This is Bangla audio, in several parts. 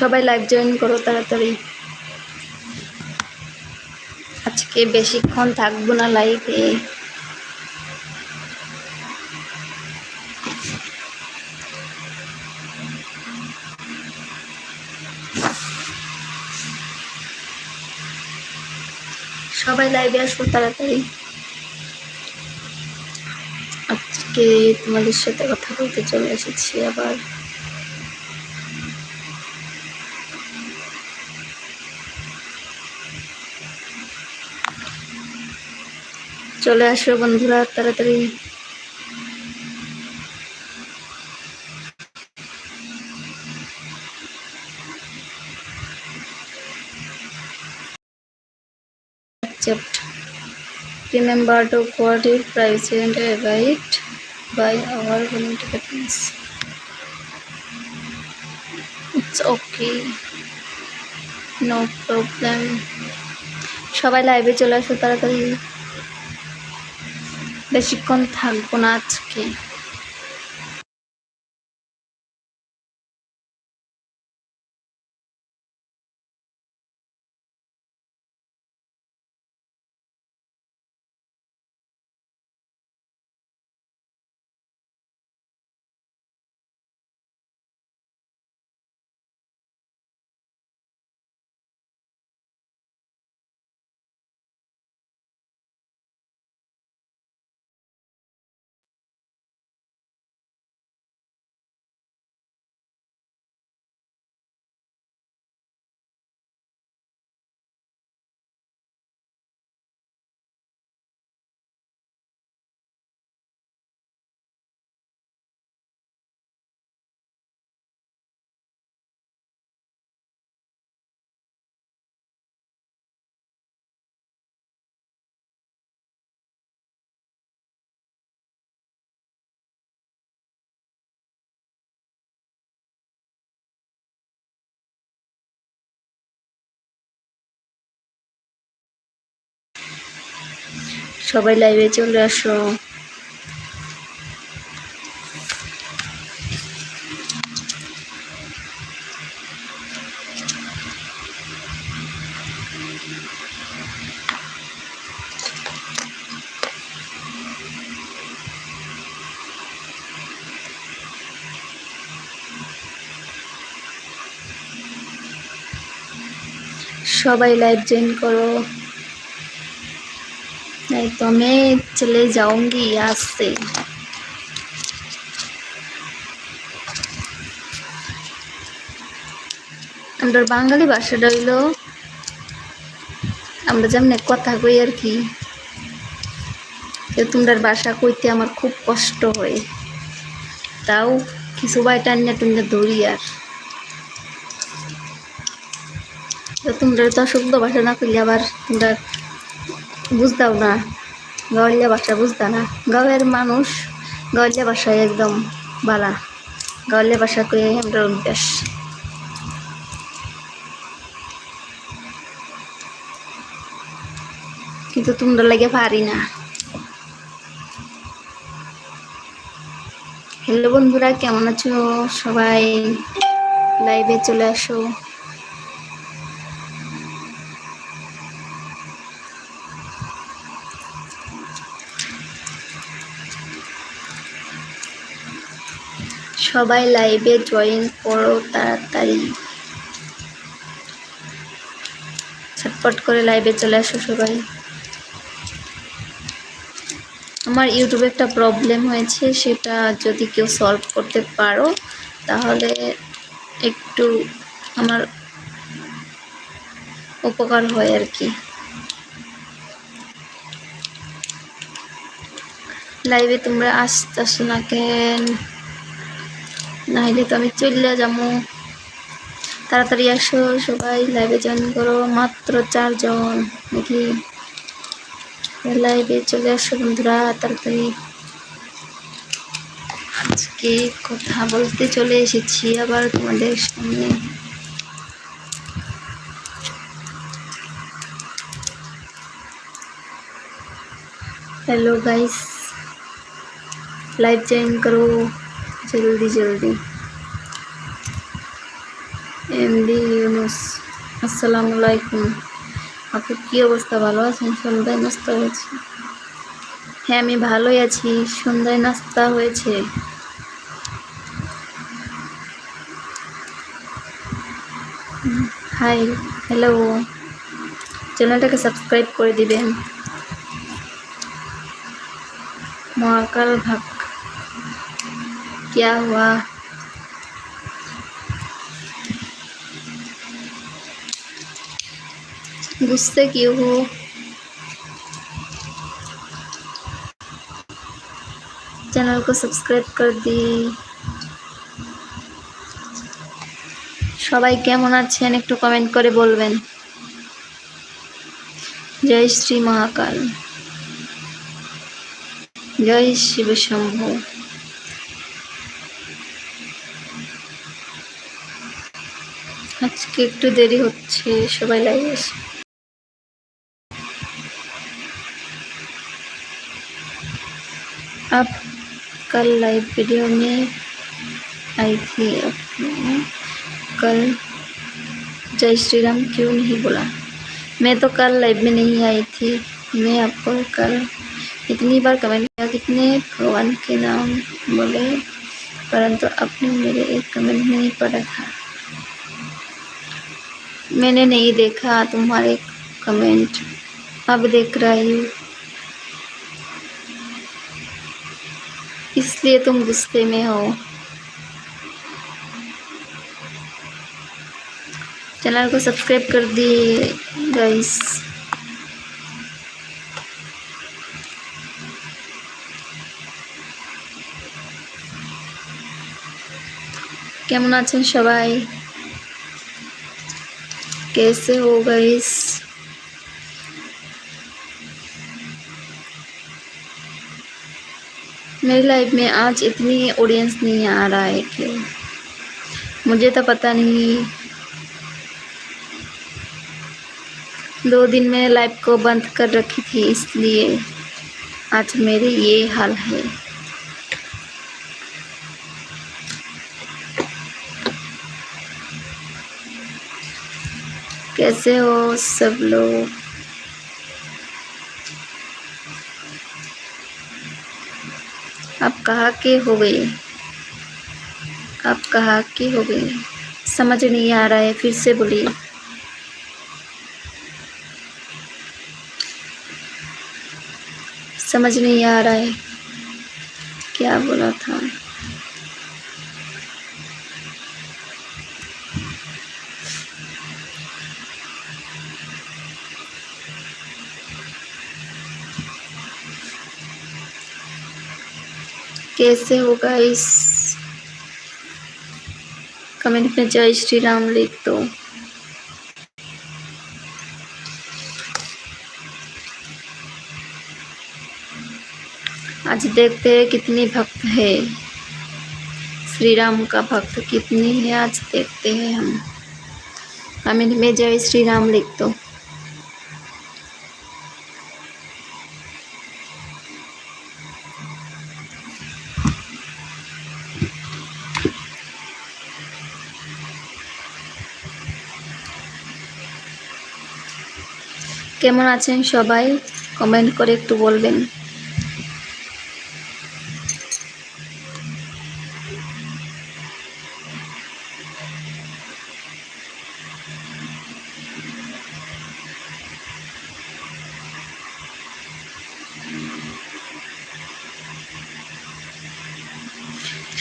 সবাই লাইভ জয়েন করো তাড়াতাড়ি। আজকে বেশিক্ষণ থাকব না লাইভে সবাই লাইভে আসব তাড়াতাড়ি। আজকে তোমাদের সাথে কথা বলতে চলে এসেছি আবার। চলে আসবে বন্ধুরা, তাড়াতাড়ি। Accept remember to quality privacy and right by hour it's okay no problem সবাই লাইভে চলে আসো তাড়াতাড়ি। বেশিক্ষণ থাকব না আজকে। সবাই লাইভে চলে আসো। সবাই লাইভ জয়েন করো। नहीं तो मैं चले जाऊंगी यहाँ से আমরা বাঙালি ভাষাটা হইল আমরা যেমন কথা কই আর কি তো তোমরার ভাষা কইতে আমার খুব কষ্ট হয় তাও কিছু বাইটা নিয়ে তোমরা ধরি আর তো তোমরা তো শুদ্ধ ভাষা না করলে আবার তোমরা বুঝতাও না। গাওয়ালিয়া ভাষা বুঝতা না। গাঁয়ের মানুষ গাওয়ালিয়া ভাষায় একদম বালা। গাওয়ালিয়া ভাষা কয়ে আমরা অভ্যাস। কিন্তু তোমরা লাগে পারি না। হ্যালো বন্ধুরা, কেমন আছো সবাই? লাইভে চলে আসো। সবাই লাইভে জয়েন করো তাড়াতাড়ি। ছটপট করে লাইভে চলে আসো সবাই। আমার ইউটিউবে একটা প্রবলেম হয়েছে, সেটা যদি কেউ সলভ করতে পারো, তাহলে একটু আমার উপকার হয় আর কি। লাইভে তোমরা আসতে আসতেছো না কেন? নাহলে তো আমি চলে যাব তাড়াতাড়ি আসো, সবাই লাইভে জয়েন করো, মাত্র চারজন। নাকি লাইভে চলে আসো বন্ধুরা, তাড়াতাড়ি। আজকে কথা বলতে চলে এসেছি আবার তোমাদের সামনে। হ্যালো গাইস লাইভ জয়েন করো। জলদি জলদি। এমডি ইউনুস আসসালামু আলাইকুম। আপু, কী অবস্থা? ভালো আছেন? সন্ধ্যায় নাস্তা হয়েছে? হ্যাঁ আমি ভালোই আছি। সন্ধ্যায় নাস্তা হয়েছে। High, hello. চ্যানেলটাকে সাবস্ক্রাইব করে দিবেন। মহাকাল ভাগ क्या हुआ गुस्से क्यों हो चैनल को सब्सक्राइब कर दी সবাই কেমন আছেন একটু কমেন্ট করে বলবেন জয় শ্রী মহাকাল জয় শিব শম্ভু আজকে একটু দেরি হচ্ছে সবাই লাইভ এসে आप कल लाइव वीडियो में आई थी अपने कल जय श्री राम क्यों नहीं बोला मैं तो कल लाइव में नहीं आई थी मैं आपको कल इतनी बार कमेंट किया कितने भगवान के नाम बोले परंतु आपने मेरे एक कमेंट नहीं पढ़ा था मैंने नहीं देखा तुम्हारे कमेंट अब देख रही हूँ इसलिए तुम गुस्से में हो चैनल को सब्सक्राइब कर दिए गाइस কেমন আছেন সবাই कैसे हो गाइस मेरी लाइफ में आज इतनी ऑडियंस नहीं आ रहा है कि मुझे तो पता नहीं। दो दिन में लाइफ को बंद कर रखी थी इसलिए आज मेरे ये हाल है। कैसे हो सब लोग? आप कहाँ के हो गए? आप कहाँ के हो गए? समझ नहीं आ रहा है, फिर से बोलिए। समझ नहीं आ रहा है। क्या बोला था? कैसे होगा इस कमेंट में जय श्री राम लिख दो। आज देखते हैं कितनी भक्त है। श्री राम का भक्त कितनी है आज देखते हैं हम। कमेंट में जय श्री राम लिख दो। কেমন আছেন সবাই? কমেন্ট করে একটু বলবেন।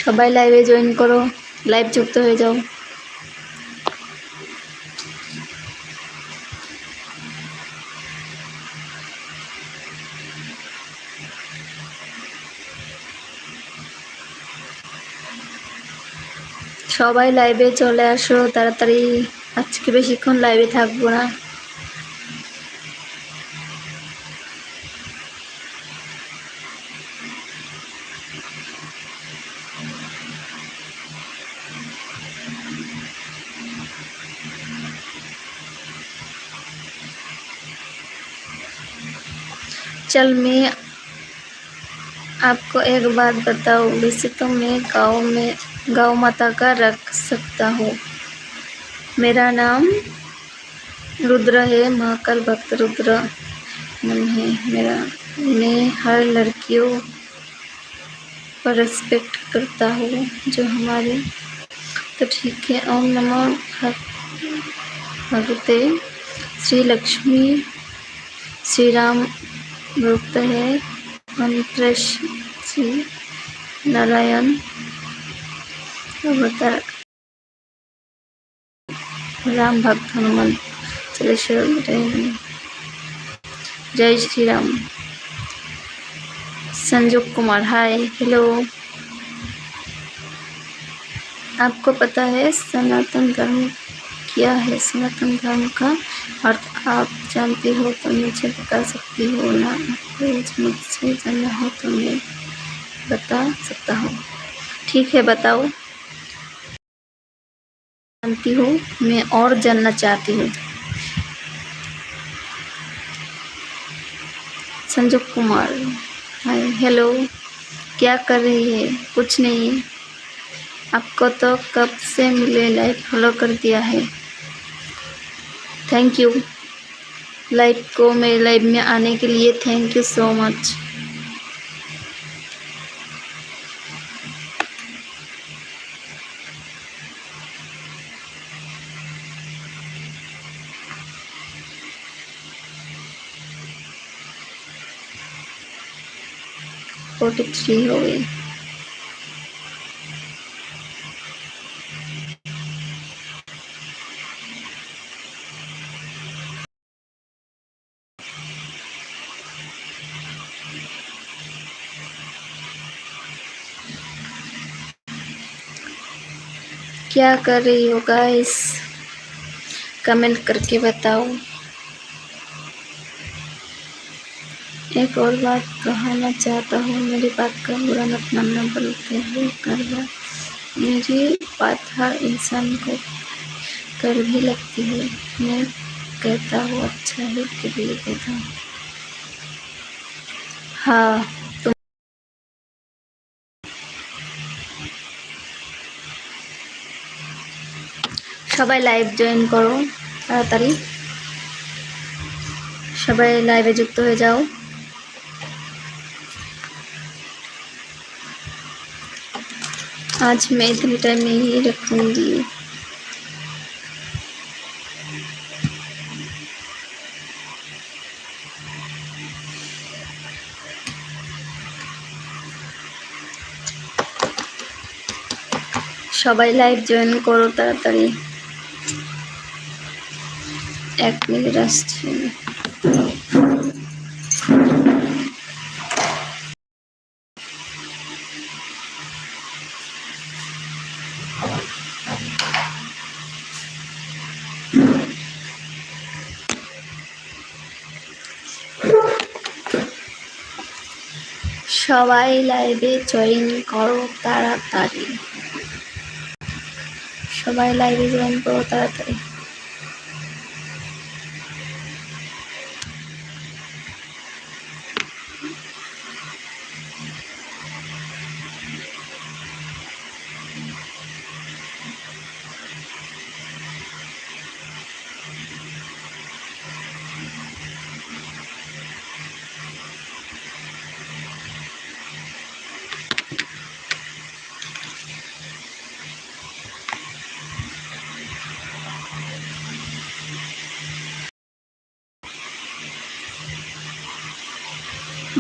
সবাই লাইভে জয়েন করো। লাইভ যুক্ত হয়ে যাও। সবাই লাইভে চলে আসো তাড়াতাড়ি আজকে বেশিক্ষণ লাইভে থাকবো না चल मैं आपको एक बात बताऊँ वैसे तो मैं गाँव में गाँव माता का रख सकता हूँ। मेरा नाम रुद्र है, महाकाल भक्त रुद्र नाम है। मेरा, मैं हर लड़कियों पर रिस्पेक्ट करता हूँ, जो हमारे तो ठीक है। ओम नमो भग- भगवते श्री लक्ष्मी, श्री राम भक्त है। मंत्र श्री नारायण अवतार राम भक्त हनुमान चलेश्वर जय श्री राम संजोग कुमार हाय हेलो आपको पता है, सनातन धर्म क्या है? सनातन धर्म का अर्थ आप जानते हो तो मुझे बता सकती हो ना? आपको मुझसे जानना हो तो मैं बता सकता हूँ। ठीक है, बताओ। जानती हूँ, मैं और जानना चाहती हूँ। संजोग कुमार, हाय, हेलो, क्या कर रही है? कुछ नहीं। आपको तो कब से मिले लाइव फॉलो कर दिया है। थैंक यू लाइव को मेरे लाइव में आने के लिए thank you so much forty three हो गई क्या कर रही हो गाइस कमेंट करके बताओ। एक और बात कहना चाहता हूँ मेरी बात का बुरा मत मानना बोलते हुए करवा मेरी बात हर इंसान को कर भी लगती है मैं कहता हूँ अच्छा ही के लिए कहता हूँ हाँ तुम সবাই লাইভ জয়েন করো তাড়াতাড়ি সবাই লাইভে যুক্ত হয়ে যাও आज मैं इतने टाइम में ही रखूंगी সবাই লাইভ জয়েন করো তাড়াতাড়ি এক মিনিট আসছে সবাই লাইভে জয়েন করো তাড়াতাড়ি। সবাই লাইভে জয়েন করো তাড়াতাড়ি।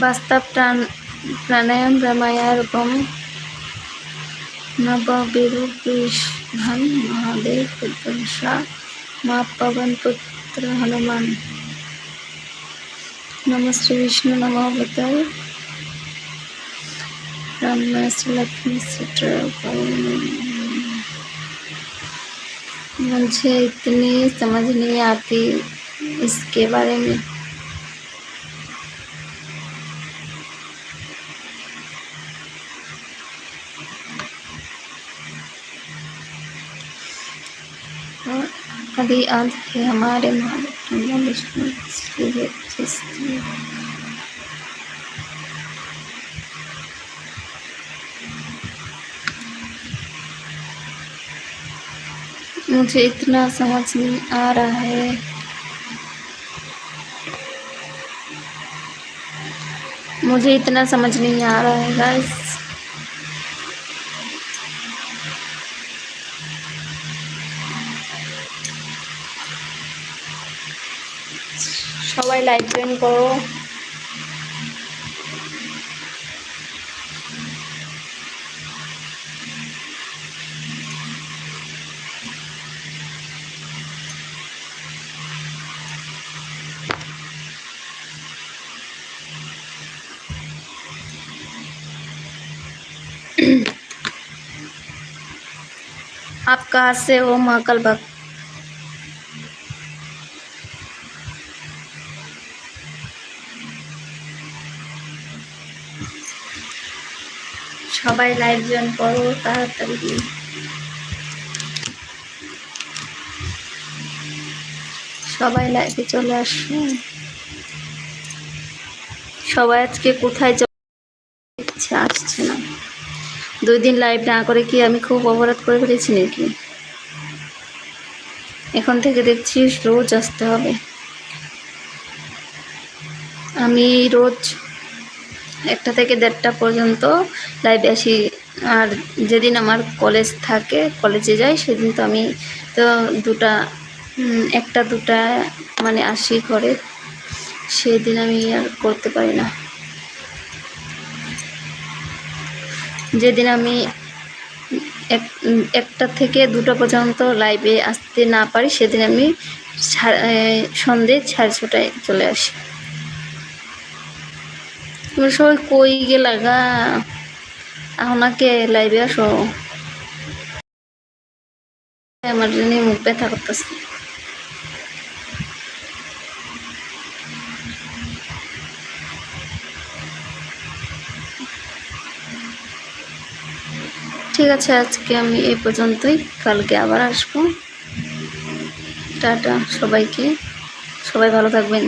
বাস্তব প্রাণায়াম রামায়ারকম नवविरूपिष्ठन् महादेव विद्वंसा मा पवनपुत्र हनुमान। नम श्री विष्णु नमोवतल ब्रह्म लक्ष्मी मुझे इतनी समझ नहीं आती इसके बारे में। और अभी अंत है हमारे श्री मुझे इतना समझ नहीं आ रहा है। मुझे इतना समझ नहीं आ रहा है गाइस সবাই লাইভ জয়েন করো आप कहाँ से हो महाकाल भक्त সবাই লাইভ জয়েন করো, তাড়াতাড়ি সবাই লাইভে চলে আসো। সবাই আজকে কোথায় যাচ্ছে আসছে না। দুই দিন লাইভ না করে কি আমি খুব অপরাধ করে ফেলেছি নাকি? এখন থেকে দেখছি রোজ আসতে হবে। আমি রোজ একটা থেকে দেড়টা পর্যন্ত লাইভে আসি। আর যেদিন আমার কলেজ থাকে কলেজে যাই সেদিন তো আমি তো দুটা একটা দুটা মানে আসি ঘরে। সেদিন আমি আর করতে পারি না। যেদিন আমি এক একটা থেকে দুটো পর্যন্ত লাইভে আসতে না পারি সেদিন আমি সা- এ, সন্ধে সাড়ে ছটায় চলে আসি। তোমরা সবাই কই গা? আমাকে লাইভে আসো। আমার জন্য মুখ ব্যথা করতেছে। ঠিক আছে, আজকে আমি এই পর্যন্তই। কালকে আবার আসব। টাটা সবাইকে। সবাই ভালো থাকবেন।